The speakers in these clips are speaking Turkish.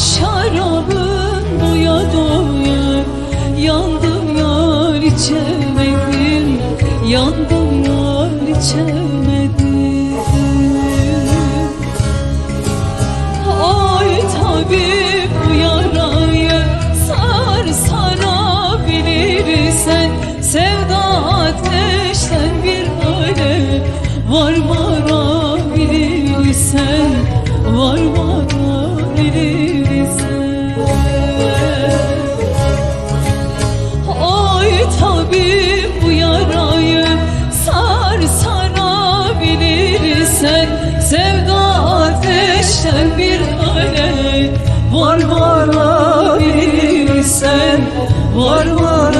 şarabım doya doya Yandım yar içemedim Yandım yar içemedim. Ay tabip bu yarayı Sar sarabilirsen Sevda ateşten bir alev Var varabilirsen Var ah varabilirsen ah what, what.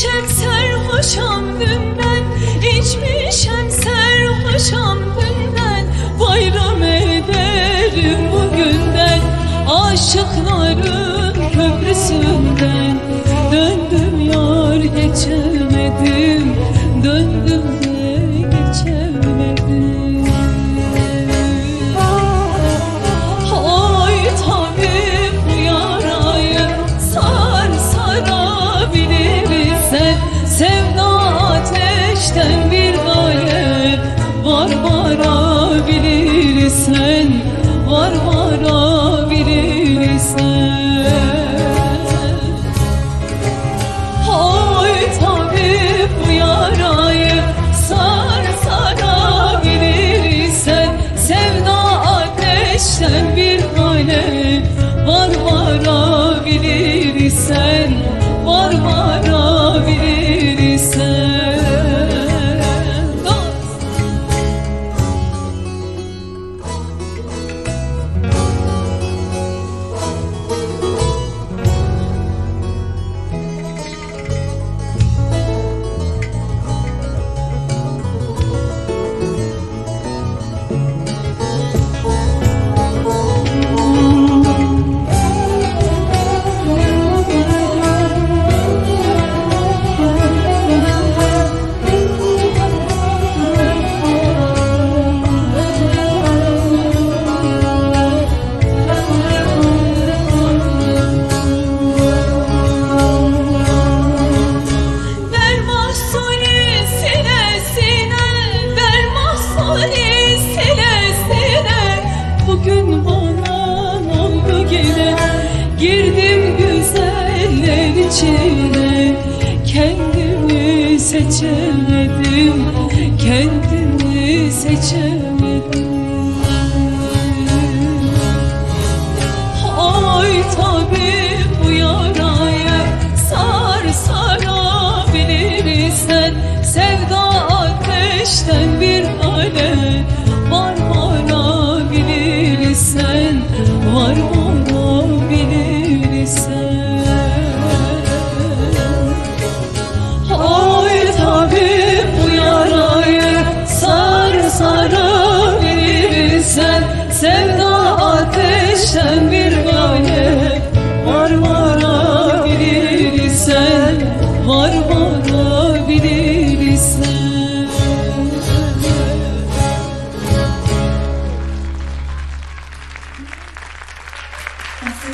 şemser hoşam günden içmişem serhoşam geçemedim Kendimi seçemedim.